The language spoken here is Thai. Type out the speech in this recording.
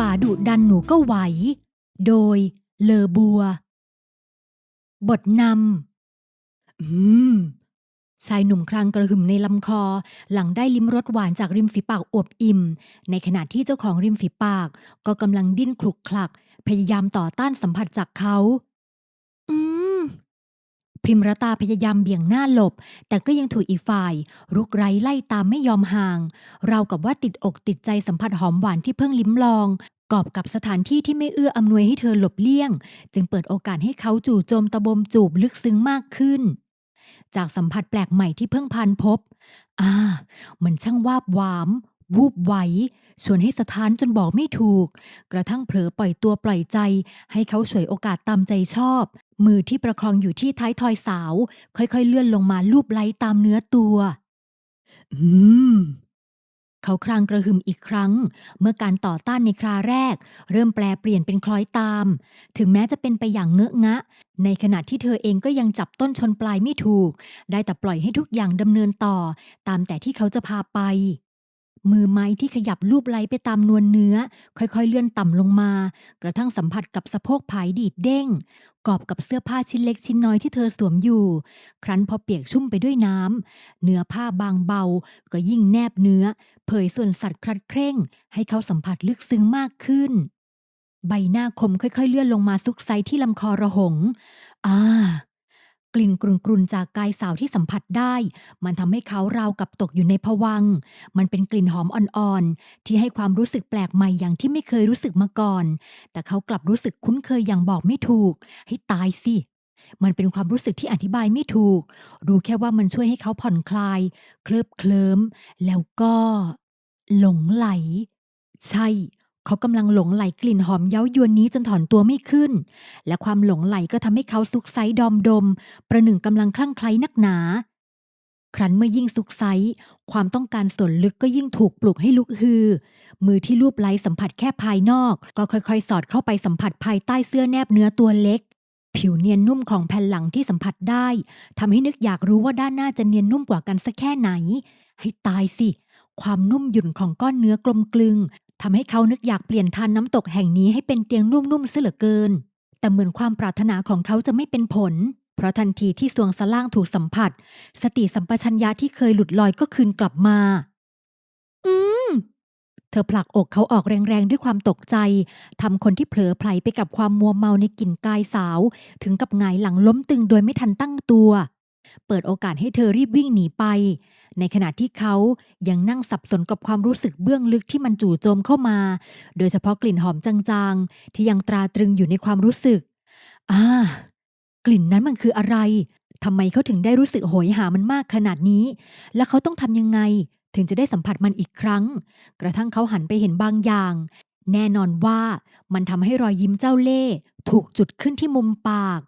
ป่าดุดันหนูก็ไหว โดยเลอบัว บทนำอืมชายหนุ่มครางกระหึ่มในลำคอ หลังได้ลิ้มรสหวานจากริมฝีปากอวบอิ่ม ในขณะที่เจ้าของริมฝีปาก ก็กำลังดิ้นคลุกคลัก พยายามต่อต้านสัมผัสจากเขาอืม พิมรตาพยายามเบี่ยงหน้าหลบ แต่ก็ยังถูกอีกฝ่าย รุกไร้ไล่ตามไม่ยอมห่าง เรากับว่าติดอกติดใจสัมผัสหอมหวานที่เพิ่งลิ้มลองกอบกับสถานที่ที่ไม่เอื้ออำนวยให้เธอหลบเลี่ยง จึงเปิดโอกาสให้เขาจู่โจมตะบมจูบลึกซึ้งมากขึ้น จากสัมผัสแปลกใหม่ที่เพิ่งพันพบ อ่า มันช่างวาบหวาม วูบไหวชวนให้สะท้านจนบอกไม่ถูก กระทั่งเผลอปล่อยตัวปล่อยใจ ให้เขาฉวยโอกาสตามใจชอบ มือที่ประคองอยู่ที่ท้ายทอยสาว ค่อยๆ เลื่อนลงมาลูบไล้ตามเนื้อตัว อืม เขาครางกระหึ่มอีกครั้ง เมื่อการต่อต้านในคราแรก เริ่มแปลเปลี่ยนเป็นคล้อยตาม ถึงแม้จะเป็นไปอย่างเงอะงะ ในขณะที่เธอเองก็ยังจับต้นชนปลายไม่ถูก ได้แต่ปล่อยให้ทุกอย่างดำเนินต่อ ตามแต่ที่เขาจะพาไป มือไม้ที่ขยับลูบไล้ไปตามนวลเนื้อ ค่อยๆเลื่อนต่ำลงมา กระทั่งสัมผัสกับสะโพกผายดีดเด้ง กอบกับเสื้อผ้าชิ้นเล็กชิ้นน้อยที่เธอสวมอยู่ ครั้นพอเปียกชุ่มไปด้วยน้ำเนื้อผ้าบางเบา ก็ยิ่งแนบเนื้อ เผยส่วนสัตว์คลัดเคร่ง ให้เขาสัมผัสลึกซึ้งมากขึ้น ใบหน้าคมค่อยๆเลื่อนลงมาซุกไซที่ลำคอระหง อ่า กลิ่นกรุ่นๆจากกายสาวที่สัมผัสได้ มันทำให้เขาราวกับตกอยู่ในภวัง มันเป็นกลิ่นหอมอ่อนๆ ที่ให้ความรู้สึกแปลกใหม่อย่างที่ไม่เคยรู้สึกมาก่อน แต่เขากลับรู้สึกคุ้นเคยอย่างบอกไม่ถูก ให้ตายสิ มันเป็นความรู้สึกที่อธิบายไม่ถูก รู้แค่ว่ามันช่วยให้เขาผ่อนคลาย เคลิบเคลิ้ม แล้วก็ หลงไหล ใช่ เขากำลังหลงไหลกลิ่นหอมเย้ายวนนี้จนถอนตัวไม่ขึ้น และความหลงไหลก็ทำให้เขาซุกไซดอมดม ประหนึ่งกำลังคลั่งไคล้นักหนา ครั้นเมื่อยิ่งซุกไซความต้องการส่วนลึกก็ยิ่งถูกปลุกให้ลุกฮือ มือที่ลูบไล้สัมผัสแค่ภายนอก ก็ค่อยๆ สอดเข้าไปสัมผัสภายใต้เสื้อแนบเนื้อตัวเล็ก ผิวเนียนนุ่มของแผ่นหลังที่สัมผัสได้ทำให้นึกอยากรู้ว่าด้านหน้าจะเนียนนุ่มกว่ากันสักแค่ไหน ให้ตายสิความนุ่มหยุ่นของก้อนเนื้อกลมกลึง ทำให้เขานึกอยากเปลี่ยนทานน้ำตกแห่งนี้ให้เป็นเตียงนุ่มๆเสียเหลือเกิน แต่เหมือนความปรารถนาของเขาจะไม่เป็นผล เพราะทันทีที่สวงสล่างถูกสัมผัส สติสัมปชัญญะที่เคยหลุดลอยก็คืนกลับมา อืม เธอผลักอกเขาออกแรงๆด้วยความตกใจทำคนที่เผลอไผลไปกับความมัวเมาในกลิ่นกายสาว ถึงกับหงายหลังล้มตึงโดยไม่ทันตั้งตัว เปิดโอกาสให้เธอรีบวิ่งหนีไป ในขณะที่เขายังนั่งสับสนกับความรู้สึกเบื้องลึกที่มันจู่โจมเข้ามา โดยเฉพาะกลิ่นหอมจางๆ ที่ยังตราตรึงอยู่ในความรู้สึก อ่า กลิ่นนั้นมันคืออะไรทำไมเขาถึงได้รู้สึกโหยหามันมากขนาดนี้ และเขาต้องทำยังไง ถึงจะได้สัมผัสมันอีกครั้ง กระทั่งเขาหันไปเห็นบางอย่าง แน่นอนว่ามันทำให้รอยยิ้มเจ้าเล่ห์ถูกจุดขึ้นที่มุมปาก